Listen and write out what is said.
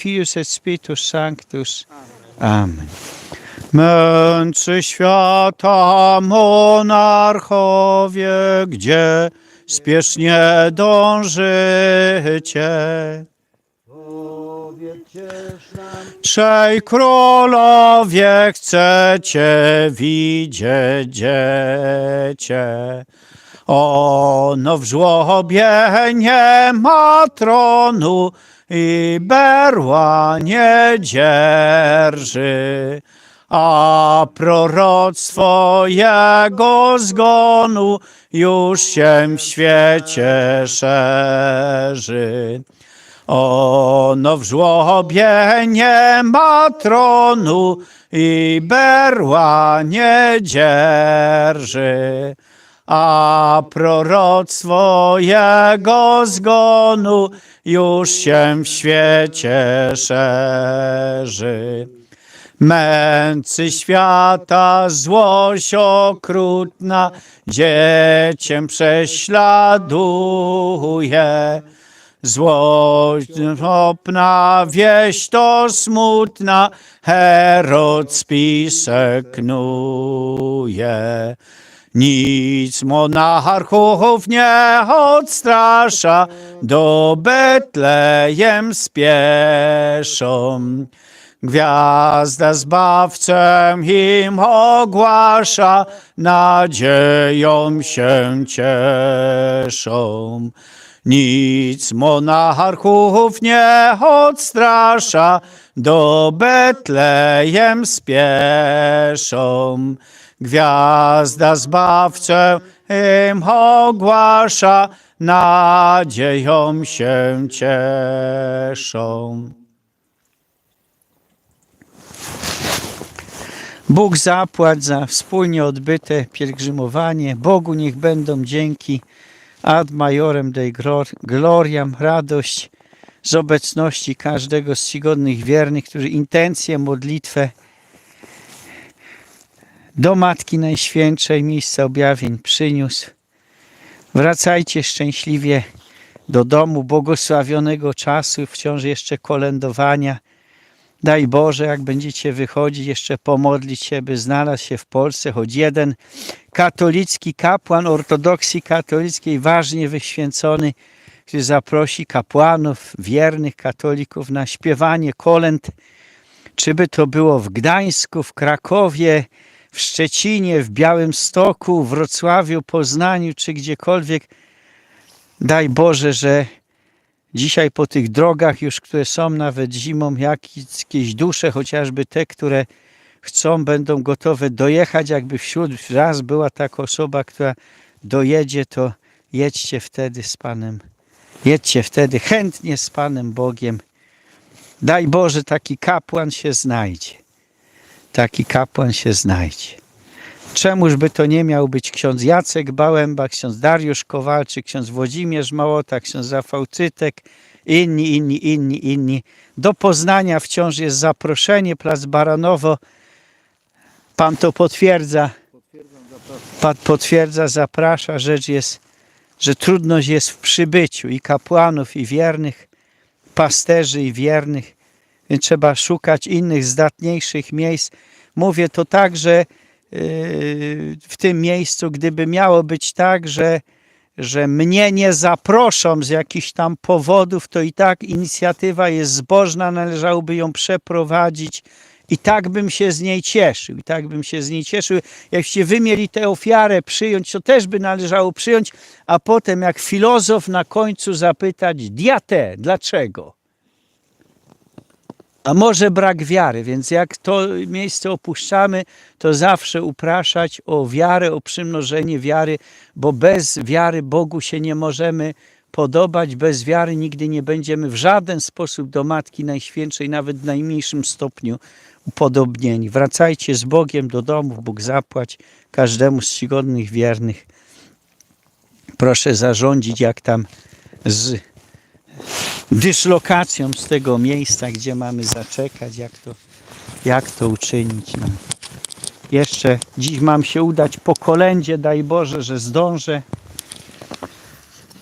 Filius et Spiritus Sanctus. Amen. Mędrcy świata, monarchowie, gdzie spiesznie dążycie. Trzej królowie chcecie widzieć dziecię. Ono w żłobie nie ma tronu i berła nie dzierży, a proroctwo jego zgonu już się w świecie szerzy. Ono w żłobie nie ma tronu i berła nie dzierży, a proroctwo jego zgonu już się w świecie szerzy. Męcy świata złość okrutna dzieciem prześladuje. Złość opna wieść to smutna, Herod spisek knuje. Nic monarchów nie odstrasza, do Betlejem spieszą. Gwiazda zbawcem im ogłasza, nadzieją się cieszą. Nic monarchów nie odstrasza, do Betlejem spieszą. Gwiazda zbawcę im ogłasza, nadzieją się cieszą. Bóg zapłać za wspólnie odbyte pielgrzymowanie. Bogu niech będą dzięki ad majorem Dei glor- gloriam, radość z obecności każdego z czcigodnych wiernych, którzy intencję, modlitwę do Matki Najświętszej, miejsca objawień przyniósł. Wracajcie szczęśliwie do domu błogosławionego czasu, wciąż jeszcze kolędowania. Daj Boże, jak będziecie wychodzić, jeszcze pomodlić się, by znalazł się w Polsce choć jeden katolicki kapłan ortodoksji katolickiej, ważnie wyświęcony, który zaprosi kapłanów, wiernych katolików na śpiewanie kolęd. Czy by to było w Gdańsku, w Krakowie, w Szczecinie, w Białymstoku, Wrocławiu, Poznaniu, czy gdziekolwiek. Daj Boże, że dzisiaj po tych drogach już, które są nawet zimą, jakieś dusze, chociażby te, które chcą, będą gotowe dojechać, jakby wśród raz była taka osoba, która dojedzie, to jedźcie wtedy z Panem. Jedźcie wtedy chętnie z Panem Bogiem. Daj Boże, taki kapłan się znajdzie. Taki kapłan się znajdzie. Czemuż by to nie miał być ksiądz Jacek Bałęba, ksiądz Dariusz Kowalczyk, ksiądz Włodzimierz Małota, ksiądz Rafał Cytek, inni, inni, inni, inni. Do Poznania wciąż jest zaproszenie, Plac Baranowo. Pan to potwierdza. Pan potwierdza, zaprasza. Rzecz jest, że trudność jest w przybyciu i kapłanów, i wiernych, pasterzy i wiernych. Trzeba szukać innych, zdatniejszych miejsc. Mówię to tak, że yy, w tym miejscu, gdyby miało być tak, że, że mnie nie zaproszą z jakichś tam powodów, to i tak inicjatywa jest zbożna, należałoby ją przeprowadzić. I tak bym się z niej cieszył, i tak bym się z niej cieszył. Jakście wy mieli tę ofiarę przyjąć, to też by należało przyjąć, a potem jak filozof na końcu zapytać, diate, dlaczego? A może brak wiary, więc jak to miejsce opuszczamy, to zawsze upraszać o wiarę, o przymnożenie wiary, bo bez wiary Bogu się nie możemy podobać, bez wiary nigdy nie będziemy w żaden sposób do Matki Najświętszej, nawet w najmniejszym stopniu upodobnieni. Wracajcie z Bogiem do domów, Bóg zapłać każdemu z czcigodnych wiernych. Proszę zarządzić, jak tam z dyslokacją z tego miejsca, gdzie mamy zaczekać, jak to, jak to uczynić. No. Jeszcze dziś mam się udać po kolędzie, daj Boże, że zdążę.